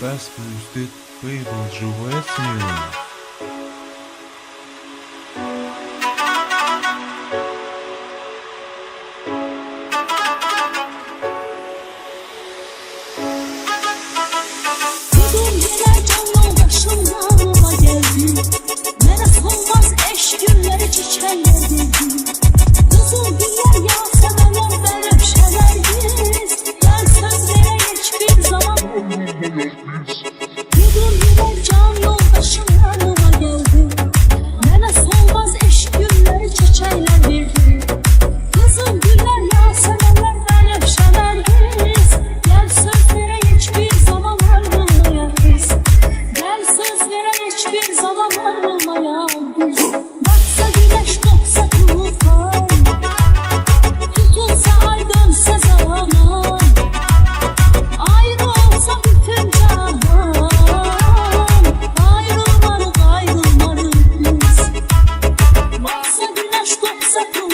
Пес пустить вибух живе сміло. etmez Gider gider can geldi Nene solmaz eş güller çiçekler verdi Kızıl güller yasemenler benim şemerdiz Gel söz vere hiçbir zaman ayrılmayarız Gel söz vere hiçbir zaman ayrılmayarız It's a